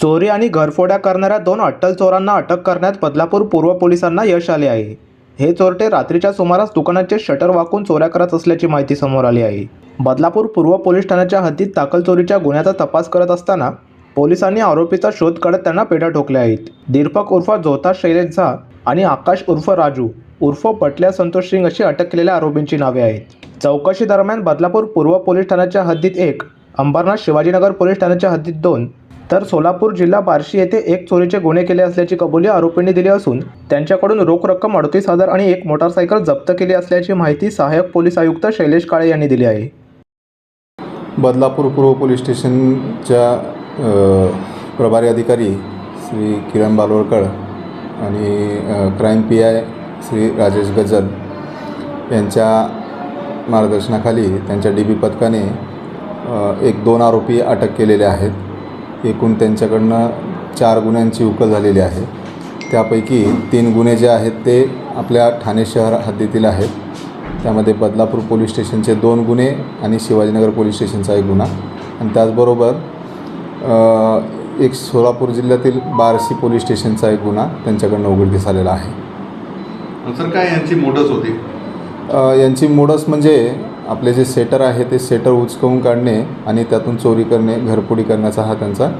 चोरी आणि घरफोड्या करणाऱ्या दोन अट्टल चोरांना अटक करण्यात बदलापूर पूर्व पोलिसांना यश आले आहे. हे चोरटे रात्रीच्या सुमारास दुकानाचे शटर वाकून चोऱ्या करत असल्याची माहिती समोर आली आहे. बदलापूर पूर्व पोलीस ठाण्याच्या हद्दीत दाखल चोरीच्या गुन्ह्याचा तपास करत असताना पोलिसांनी आरोपीचा शोध काढत त्यांना पेढ्या ठोकल्या आहेत. दीपक उर्फ जोता शैलेश झा आणि आकाश उर्फ राजू उर्फ पटल्या संतोष सिंग अशी अटक केलेल्या आरोपींची नावे आहेत. चौकशी दरम्यान बदलापूर पूर्व पोलीस ठाण्याच्या हद्दीत एक अंबरनाथ शिवाजीनगर पोलीस ठाण्याच्या हद्दीत दोन तर सोलापूर जिल्हा बार्शी येथे एक चोरीचे गुन्हे केले असल्याची कबुली आरोपींनी दिली असून त्यांच्याकडून रोख रक्कम अडतीस हजार आणि एक मोटारसायकल जप्त केली असल्याची माहिती सहाय्यक पोलीस आयुक्त शैलेश काळे यांनी दिली आहे. बदलापूर पूर्व पोलीस स्टेशनच्या प्रभारी अधिकारी श्री किरण बालोरकर आणि crime P I Shri Rajesh Gajal यांच्या मार्गदर्शनाखाली त्यांच्या डी बी पथकाने एक दोन आरोपी अटक केलेले आहेत. एकूण त्यांच्याकडनं चार गुन्ह्यांची उकल झालेली आहे. त्यापैकी तीन गुन्हे जे आहेत ते आपल्या ठाणे शहर हद्दीतील आहेत. त्यामध्ये बदलापूर पोलीस स्टेशनचे दोन गुन्हे आणि शिवाजीनगर पोलीस स्टेशनचा एक गुन्हा. आणि त्याचबरोबर एक सोलापूर जिल्ह्यातील बार्शी पोलीस स्टेशनचा एक गुन्हा त्यांच्याकडनं उघडकीस आलेला आहे. सर काय यांची मोडस होती? यांची मोडस म्हणजे आपले जे सेटर आहे ते सेटर उचकवून काढणे आणि त्यातून चोरी करणे घरफोडी करण्याचा हा त्यांचा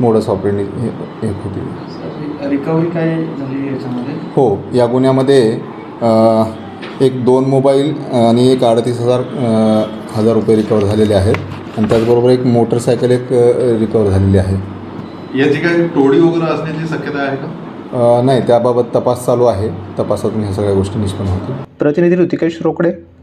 मोडस ऑपरेंडी हे- एक होती. रिकव्हरी काय झाली याच्यामध्ये? हो या गुन्ह्यामध्ये एक दोन मोबाईल आणि एक अडतीस हजार हजार रुपये रिकवर झालेले आहेत. आणि त्याचबरोबर एक मोटरसायकल एक रिकवर झालेली आहे. याची काही टोळी वगैरे असण्याची शक्यता आहे का? नाही त्याबाबत तपास चालू आहे. तपासातून ह्या सगळ्या गोष्टी निष्पन्न होतील. प्रतिनिधी ऋतिकेश रोकडे.